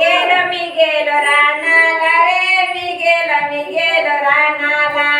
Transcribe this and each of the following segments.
गेलो मी गेलो रानाला रे. मी गेलो मी गेलो रानाला.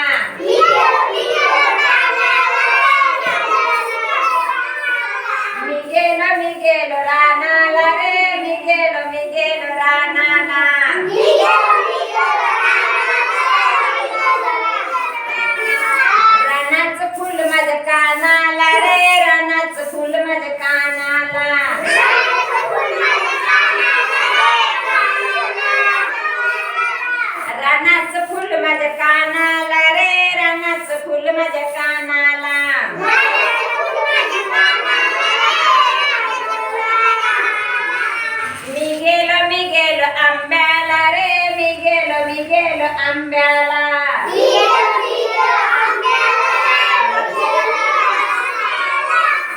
मी गेलो आंब्याला.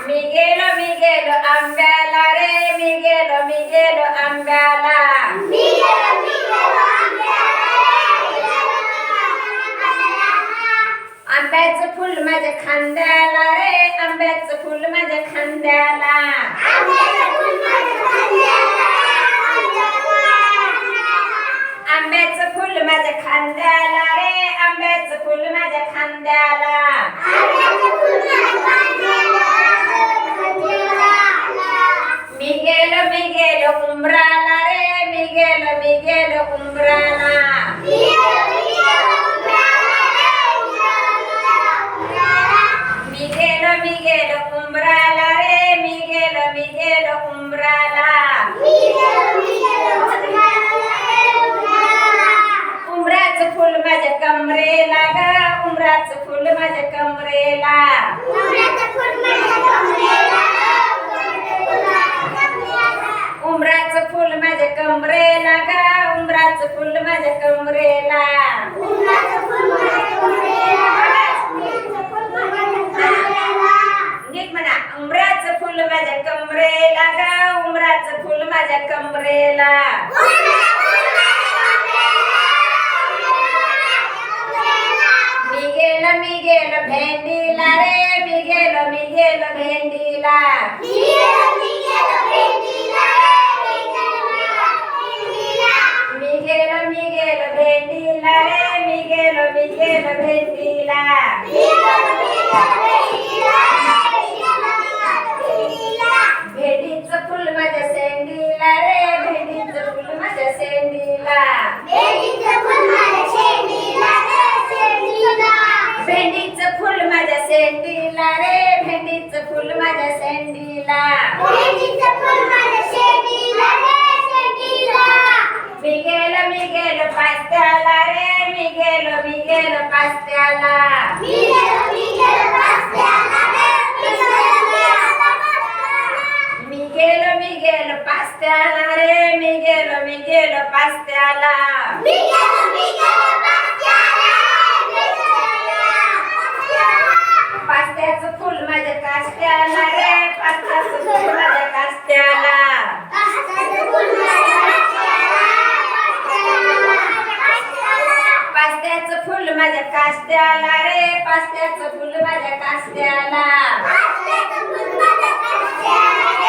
मी गेलो मी गेलो आंब्याला रे. मी गेलो मी गेलो आंब्याला. आंब्याचं फुल माझ्या खांद्याला रे. आंब्याचं फुल माझ्या खांद्याला. आंब्याचं फुल माझ्या खांद्याला रे आंब्याचं फुल माझ्या खांद्याला. मी गेलो मी गेलो रे मी गेलो मी गेलो उंबराला. मी गेलो मी गेलो उंबराला रे मी गेलो मी गेलो उंबराचं फुल माझ्या कमरेला ग उंबराचं फुल माझ्या कमरेला. उंबराचं फुल माझ्या कमरेला ग उंबराचं फुल माझ्या कमरेला. नीट म्हणा उंबराचं फुल माझ्या कमरेला ग उंबराचं फुल माझ्या कमरेला. गेलो मी गेलो भेंडीला रे मी गेलो मी गेलो भेंडीला मी गेलो मी गेलो भेंडीला रे मी गेलो मी गेलो भेंडीला माझ्या सेंडीला रे भेंडीचं फुल माझ्या सेंडीला मी गेलो मी गेलो पास्त्याला रे मी गेलो मी गेलो पास्त्याला. मी गेलो मी गेलो पास्त्याला रे मी गेलो मी गेलो पास्त्याला पास्त्याचं पास्त्याचं फुल माझ्या कास्त्याला रे पास्त्याचं फुल माझ्या कास्त्याला. पास्त्याचं फुल माझ्या कास्त्याला